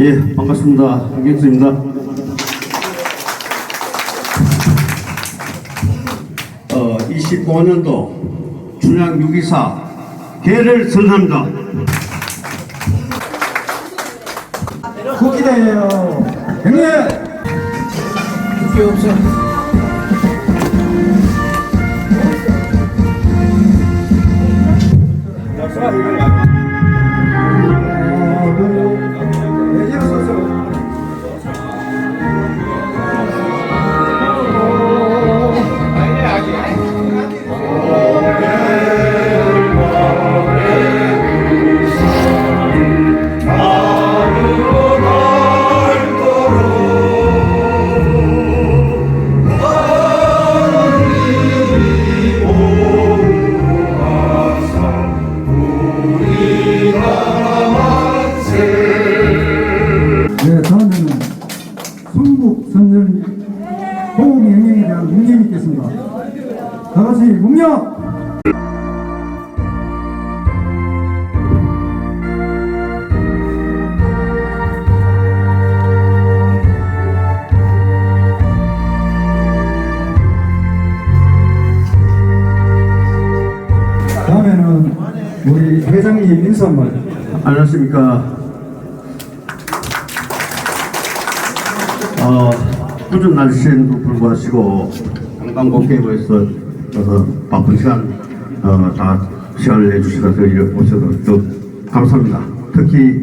예, 반갑습니다. 김경수입니다. 어, 25년도 춘향 624 개를 선합니다. 국기대예요. 형님. 국기 없어. 네, 선열 호흡 영향에 대한 문제이 있겠습니다. 다 같이 문명! 다음에는 우리 회장님 인사 한번 안녕하십니까. 어, 꾸준 날씨에도 불구하시고 관광복회부에서 어, 바쁜 시간 어, 다 시간을 내주셔서 여기 오셔서 또 감사합니다. 특히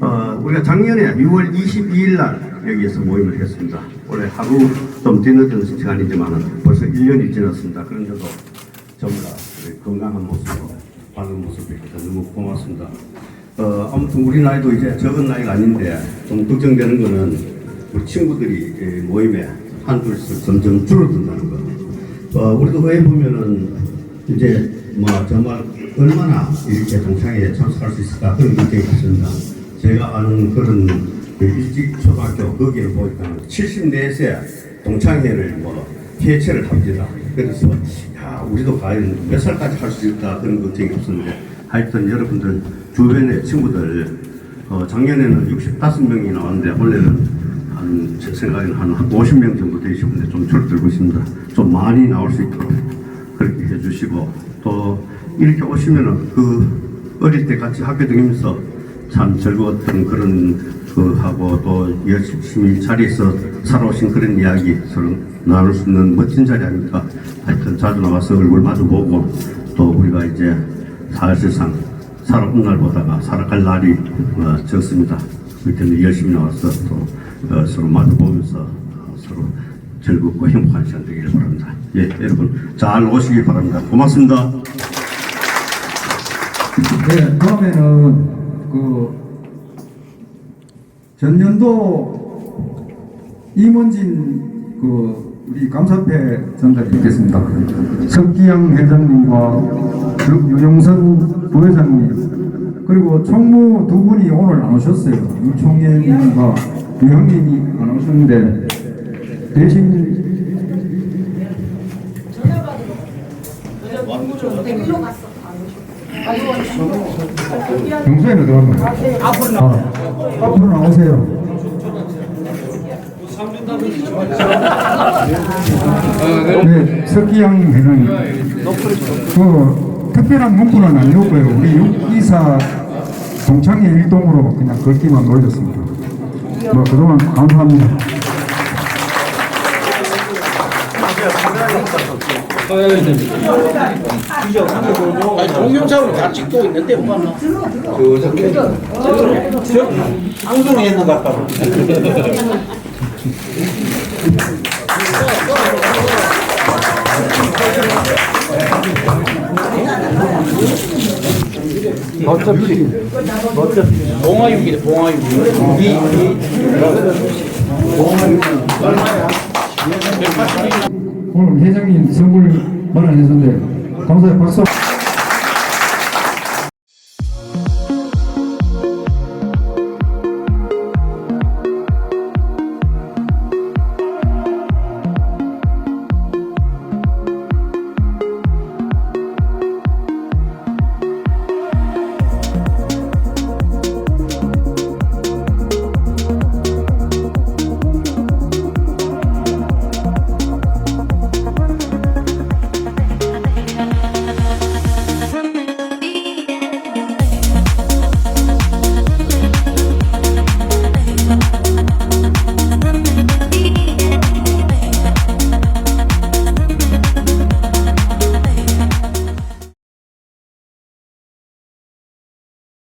어, 우리가 작년에 6월 22일 날 여기에서 모임을 했습니다. 올해 하루 좀 뒤늦은 시간이지만 벌써 1년이 지났습니다. 그런데도 전부 다 건강한 모습으로 밝은 모습이 있어서 너무 고맙습니다. 어, 아무튼 우리 나이도 이제 적은 나이가 아닌데 좀 걱정되는 거는 우리 친구들이 이 모임에 한둘씩 점점 줄어든다는 거. 어, 우리도 회에 보면은 이제 뭐 정말 얼마나 이렇게 동창회에 참석할 수 있을까 그런 걱정이 있습니다. 제가 아는 그런 그 일찍 초등학교 거기에 보니까 74세 동창회를 뭐 개최를 합니다. 그래서 야 우리도 과연 몇 살까지 할 수 있다 그런 걱정이 없었는데 하여튼 여러분들 주변의 친구들 어, 작년에는 65명이 나왔는데 원래는 한, 제 생각에는 한 50명 정도 되시는데 좀 줄어들고 있습니다. 좀 많이 나올 수 있도록 그렇게 해주시고 또 이렇게 오시면은 그 어릴 때 같이 학교 다니면서 참 즐거웠던 그런 그 하고 또 열심히 자리에서 살아오신 그런 이야기 서로 나눌 수 있는 멋진 자리 아닙니까? 하여튼 자주 나와서 얼굴 마주 보고 또 우리가 이제 사실상 살아온 날보다가 살아갈 날이 어, 적습니다. 그렇게 열심히 나와서 또 어, 서로 마주 보면서 어, 서로 즐겁고 행복한 시간 되기를 바랍니다. 예, 여러분 잘 오시기 바랍니다. 고맙습니다. 네, 다음에는 그 전년도 임원진 그 우리 감사패 전달이 있겠습니다. 석기영 회장님과 유- 유영선 부회장님 그리고 총무 두 분이 오늘 안 오셨어요. 유총회님과 유 형님이 안 오셨는데 대신 평소에는 어디 갔나요? 앞으로 나 앞으로 나오세요. 네, 석기양 회장님. 그 특별한 문구는 아니었고요. 우리 육기사 동창회 일동으로 그냥 걷기만 올렸습니다. 뭐 그동안 감사합니다. 동영상으로 다 찍고 있는데 뭐 방송에 있는 것 같다고 어차피. 봉화육이네 봉화육 이, 이, 오늘 회장님 선물 마련해줬는데 감사해 박수.